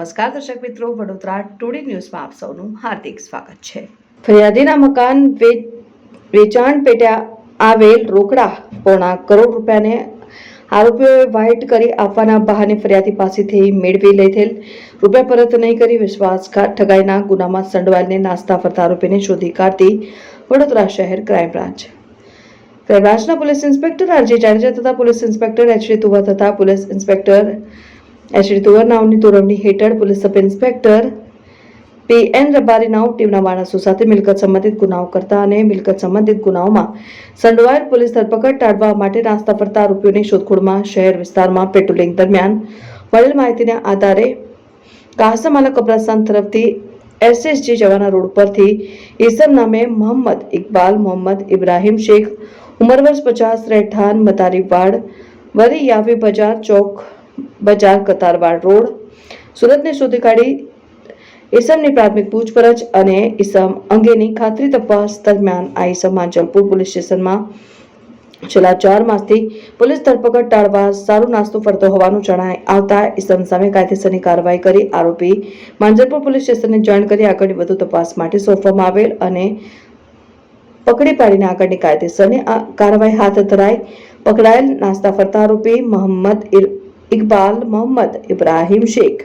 નમસ્કાર, દર્શક મિત્રો. વડોદરા ટુડે ન્યૂઝમાં આપ સૌનું હાર્દિક સ્વાગત છે. ફરિયાદીના મકાન વેચાણ પેટે આવેલ રોકડા પોણા કરોડ રૂપિયાને આરોપીઓએ વ્હાઇટ કરી આપવાના બહાને ફરિયાદી પાસેથી મેળવી લીધેલ રૂપિયા પરત નહીં કરી વિશ્વાસઘાત ઠગાઈના ગુનામાં સંડવાયેલને નાસ્તા ફરતા આરોપીને શોધી કાઢતી વડોદરા શહેર ક્રાઇમ બ્રાન્ચ. ક્રાઇમ બ્રાન્ચના police inspector, R G Jadeja તથા police inspector H D Tuva તથા પોલીસ ઇન્સ્પેક્ટર એચડી તુવરનાવની તોરવણી હેઠળ police sub inspector P N Rabari નાવ ટીમના માણસો સાથે મિલકત સંબંધિત ગુનાઓ કરતા અને મિલકત સંબંધિત ગુનાઓમાં સંડોવાયેલ પોલીસ ધરપકડ ટાળવા માટે નાસ્તા ફરતા આરોપીઓની શોધખોળમાં શહેર વિસ્તારમાં પેટ્રોલિંગ દરમિયાન મળેલ માહિતીના આધારે કાસમાલા કબ્રસ્તાન તરફથી એસએસજી જવાના રોડ પરથી ઈસમ નામે મોહમ્મદ ઇકબાલ, મોહમ્મદ ઇબ્રાહિમ શેખ ઉંમર વર્ષ પચાસ, રહેઠાણ, મતારીવાડ, વરી યાવી બજાર ચોક બજાર કતારવાડ રોડ. સુરતને શોધી કાઢી ઈસમની પ્રાથમિક પૂછપરછ અને ઈસમ અંગેની ખાતરી તપાસ દરમિયાન આ ઈસમ માંજલપુર પોલીસ સ્ટેશનમાં છેલ્લા ચાર માસથી પોલીસ ધરપકડ ટાળવા સારું નાસ્તો ફરતો હોવાનું જણાય આવતા ઈસમ સામે કાયદેસરની કાર્યવાહી કરી આરોપી માંજલપુર પોલીસ સ્ટેશનને જાણ કરી આગળની વધુ તપાસ માટે સોંપવામાં આવેલ અને પકડી પાડીને આગળની કાયદેસરની કાર્યવાહી હાથ ધરાઈ પકડાયેલ નાસ્તા ફરતા આરોપી મોહમ્મદ ઇકબાલ મોહમ્મદ ઇબ્રાહિમ શેખ